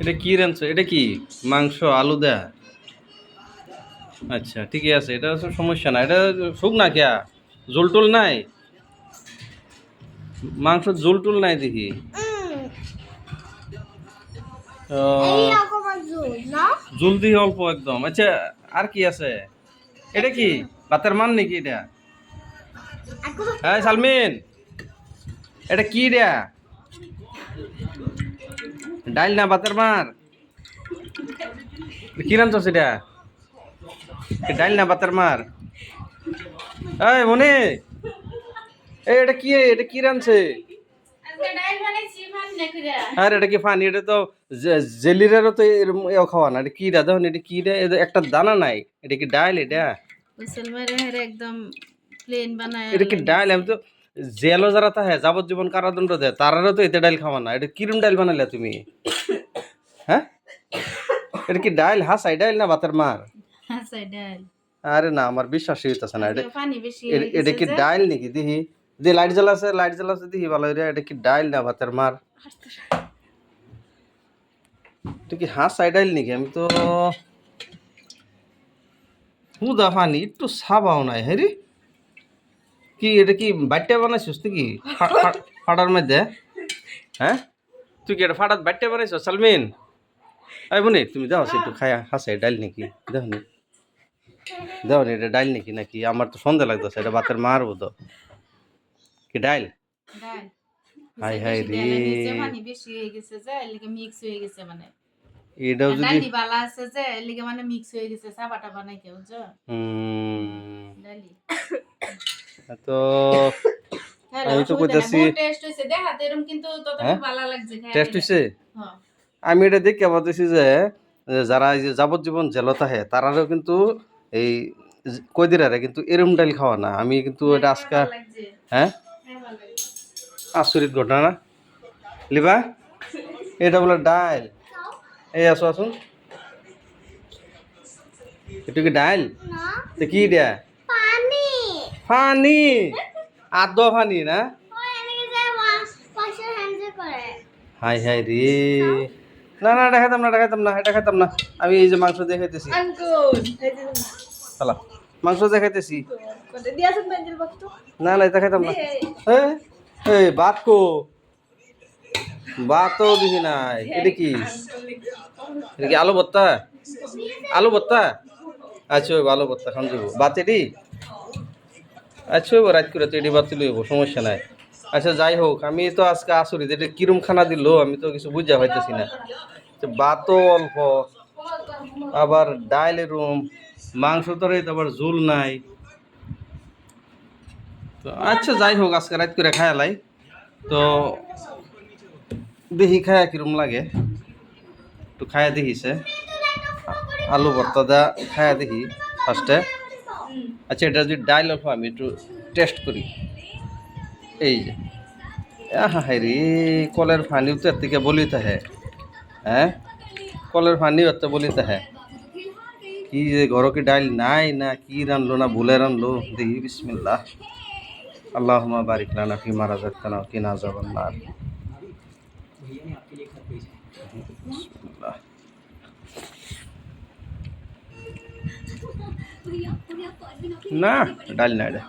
এটা কি রাঁধছো এটা কি? মাংস আলু দেয়া আচ্ছা ঠিকই আছে এটা সমস্যা না এটা শুক না কেয়া জোল টোল নাই? মাংস জোল টোল নাই দেখি। উম, ও, এইরকম জোর না? জোল দিয়ে অল্প একদম। আচ্ছা আর কি আছে? এটা কি? ভাতের মান নাকি এটা? হ্যাঁ সালমিন। এটা কি রে? ডাইল না ভাতের মার। কি রাঁধছ সেটা? এ ডাইল না ভাতের মার। এই মনে। এই এটা কি এটা কি ডাল নেকুরা আর এটা কি ফানি? এটা তো জেলিরারও তো এও খাওয়া না। এটা কি রা? দেখুন এটা কি রে? এটা একটা দানা নাই। এটা কি ডাইল এটা? একদম প্লেন বানায় এটা কি ডাইল? আমি তো জেলও যারা থাকে যাবজ্জীবন কারাদণ্ড দেয় তারারও তো এতে ডাইল খাওয়া না। এটা কিরম ডাইল বানালে তুমি? হ্যাঁ? এটা কি ডাইল হাসাই ডাইল না ভাতের মার? আরে না আমার বিশ্বাসই হইতেছে না। এটা আজকে পানি বেশি এটা- এটা কি ডাইল নাকি দেখি যে লাইট জ্বালাছে লাইট জ্বালাছে দেখি ভালো এটা কি ডাইল না ভাতের মার? এটা কি হাসাই ডাইল নাকি? আমি তো হুদা ফানি একটু সাবাও নাই হ্যাঁ কি এটা কি বাট্টা বানাইছিস তুই কি ফাটার মধ্যে? হ্যাঁ? তুই কি এটা ফাটাত বাট্টা বানাইছ সালমিন? আই বনি তুমি দাও একটু খায়া হাসাই ডাইল নাকি? দেখো নি। দাও নি এটা ডাইল নাকি নাকি? আমার তো সন্দেহ লাগতেছে এটা ভাতের মারবো তো কি ডাল? হাই হাই রে। বেশি হয়ে গেছে যে এলিগে মিক্স হয়ে গেছে মানে। এটাও যদি ডালি বালা আছে যে এলিগে মানে মিক্স হয়ে গেছে সাবা টাবা নাই কেউ হুম, ডালি। তো হ্যাঁ আমি তো কইতাছি টেস্ট হইছে হ্যাঁ? দিলে। হয়েছে হ্যাঁ। আমি এটা দেখে বলতেছি যে যে যারা এই যে যাবজ্জীবন জেলত আহে তারারও কিন্তু এই কদিরারে কিন্তু এরম ডাইল খাওয়া না। আমি কিন্তু এটা আজকে হ্যাঁ হ্যাঁ। আচরিত ঘটনা না? লিবা? এটা বলে ডাইল। এই আসো আসুন এটা কি ডাইল? না। তো কি দেয়া ফানি। আদ ফানি না? হাই হাই রে। না না এটা খাইতাম না এটা খাইতাম না এটা খাইতাম না। আমি এই যে মাংস দিয়ে খাইতেছি। মাংস দিয়ে খাইতেছি। কোতে দিয়াছেন বেঞ্জিল বক্স তো না না এটা খাইতাম না। এই, ভাত কো? ভাতও দিছি নাই। এটা কি? এটা কি আলু ভর্তা? আলু ভর্তা? আচ্ছা আলু ভর্তা খান যাব ভাত এডি আচ্ছা ওই রাত করে তো এডি ভাত লইব সমস্যা নাই। আচ্ছা যাই হোক, আমি তো আজকে আসরিত এটা কিরম খানা দিল, আমি তো কিছু বুঝা পাইতেছি না। ভাতও অল্প, আবার ডাইল এরম মাংস তরে আবার ঝোল নাই। তো আচ্ছা যাই হোক, আজকে রাত করে খায়ালাই তো দেখি খায়া কিরম লাগে। একটু খায়া দেখিছে। আলু ভর্তা দা খায়া দেখি ফার্স্টে আচ্ছা এটা যদি ডাইল অল্প আমি একটু টেস্ট করি। এই যে। হাই রে, কলের ফানিও তো এর থেকে বলি তাহে হ্যাঁ? কলের ফানিও এত বলি তাহে কি যে ঘর কি ডাইল নাই, না কি রানলো, না ভুলে রানলো। দেখি বিসমিল্লাহ। আল্লাহ বারিক লানা ফি মারা যাত্তানা কি না যাবান না না ডাল না এটা